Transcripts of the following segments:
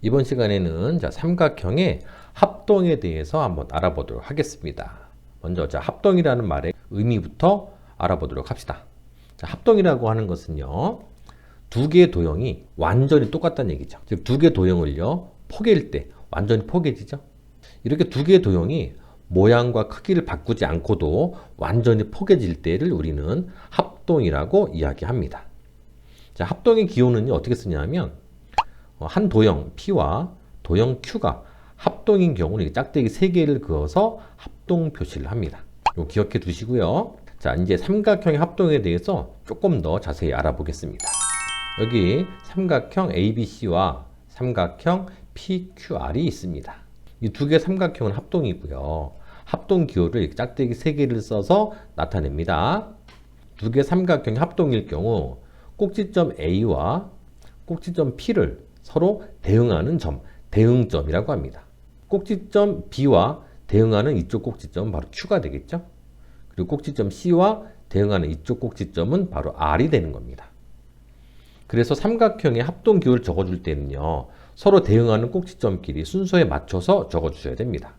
이번 시간에는 자, 삼각형의 합동에 대해서 한번 알아보도록 하겠습니다. 먼저 자, 합동이라는 말의 의미부터 알아보도록 합시다. 자, 합동이라고 하는 것은요. 두 개의 도형이 완전히 똑같다는 얘기죠. 즉 두 개의 도형을요. 포개일 때 완전히 포개지죠. 이렇게 두 개의 도형이 모양과 크기를 바꾸지 않고도 완전히 포개질 때를 우리는 합동이라고 이야기합니다. 자, 합동의 기호는 어떻게 쓰냐면 어, 한 도형 P와 도형 Q가 합동인 경우는 이 짝대기 3개를 그어서 합동 표시를 합니다. 요 기억해 두시고요. 자, 이제 삼각형의 합동에 대해서 조금 더 자세히 알아보겠습니다. 여기 삼각형 ABC와 삼각형 PQR이 있습니다. 이 두 개 삼각형은 합동이고요. 합동 기호를 짝대기 3개를 써서 나타냅니다. 두 개 삼각형의 합동일 경우 꼭지점 A와 꼭지점 P를 서로 대응하는 점, 대응점이라고 합니다. 꼭지점 B와 대응하는 이쪽 꼭지점은 바로 Q가 되겠죠. 그리고 꼭지점 C와 대응하는 이쪽 꼭지점은 바로 R이 되는 겁니다. 그래서 삼각형의 합동 기호를 적어줄 때는요, 서로 대응하는 꼭지점끼리 순서에 맞춰서 적어주셔야 됩니다.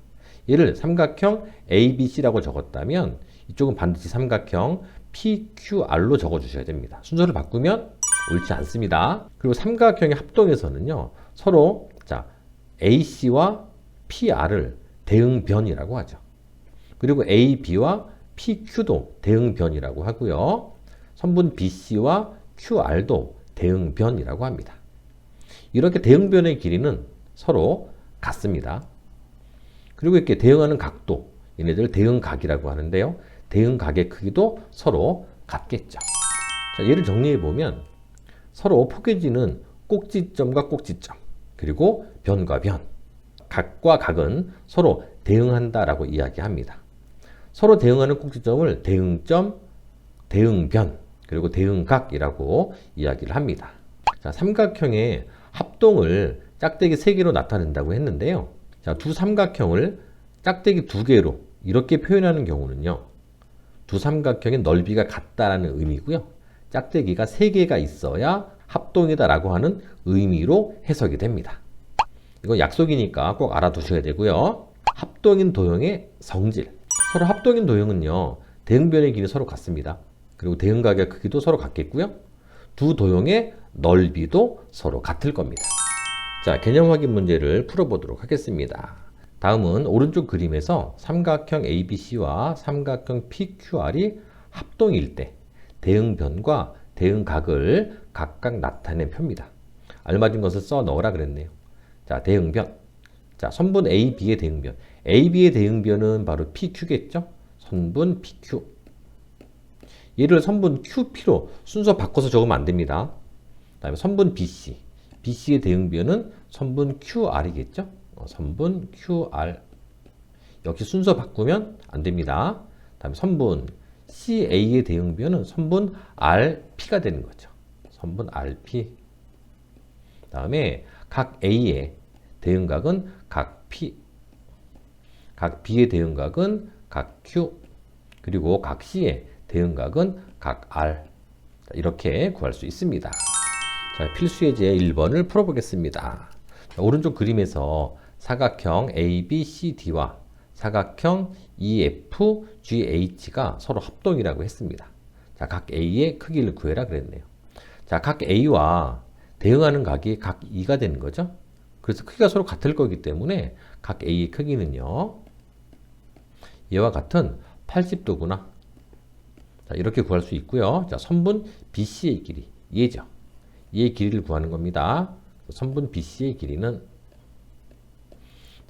얘를 삼각형 ABC라고 적었다면 이쪽은 반드시 삼각형 PQR로 적어주셔야 됩니다. 순서를 바꾸면 옳지 않습니다. 그리고 삼각형의 합동에서는요, 서로 자 AC와 PR을 대응변이라고 하죠. 그리고 AB와 PQ도 대응변이라고 하고요. 선분 BC와 QR도 대응변이라고 합니다. 이렇게 대응변의 길이는 서로 같습니다. 그리고 이렇게 대응하는 각도, 얘네들 대응각이라고 하는데요. 대응각의 크기도 서로 같겠죠. 자, 예를 정리해 보면 서로 포개지는 꼭지점과 꼭지점, 그리고 변과 변, 각과 각은 서로 대응한다라고 이야기합니다. 서로 대응하는 꼭지점을 대응점, 대응변, 그리고 대응각이라고 이야기를 합니다. 자, 삼각형의 합동을 짝대기 3개로 나타낸다고 했는데요. 자, 두 삼각형을 짝대기 2개로 이렇게 표현하는 경우는요. 두 삼각형의 넓이가 같다라는 의미고요. 짝대기가 3개가 있어야 합동이다라고 하는 의미로 해석이 됩니다. 이건 약속이니까 꼭 알아두셔야 되고요. 합동인 도형의 성질. 서로 합동인 도형은요. 대응변의 길이 서로 같습니다. 그리고 대응각의 크기도 서로 같겠고요. 두 도형의 넓이도 서로 같을 겁니다. 자, 개념 확인 문제를 풀어보도록 하겠습니다. 다음은 오른쪽 그림에서 삼각형 ABC와 삼각형 PQR이 합동일 때 대응변과 대응각을 각각 나타낸 표입니다. 알맞은 것을 써 넣으라 그랬네요. 자, 대응변. 자, 선분 AB의 대응변. AB의 대응변은 바로 PQ겠죠? 선분 PQ. 얘를 선분 QP로 순서 바꿔서 적으면 안 됩니다. 다음에 선분 BC. BC의 대응변은 선분 QR이겠죠? 어, 선분 QR. 역시 순서 바꾸면 안 됩니다. 다음에 선분 CA의 대응 변은 선분 RP가 되는 거죠. 선분 RP. 다음에 각 A의 대응각은 각 P. 각 B의 대응각은 각 Q. 그리고 각 C의 대응각은 각 R. 이렇게 구할 수 있습니다. 자, 필수예제 1번을 풀어보겠습니다. 자, 오른쪽 그림에서 사각형 ABCD와 사각형 EFGH가 서로 합동이라고 했습니다. 자, 각 A의 크기를 구해라 그랬네요. 자, 각 A와 대응하는 각이 각 2가 되는 거죠. 그래서 크기가 서로 같을 거기 때문에 각 A의 크기는요. 얘와 같은 80도구나. 자, 이렇게 구할 수 있고요. 자, 선분 BC의 길이 얘죠. 얘의 길이를 구하는 겁니다. 선분 BC의 길이는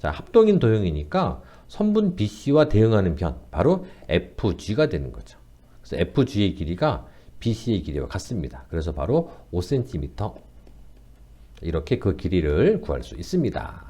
자, 합동인 도형이니까 선분 BC와 대응하는 변 바로 FG가 되는 거죠. 그래서 FG의 길이가 BC의 길이와 같습니다. 그래서 바로 5cm 이렇게 그 길이를 구할 수 있습니다.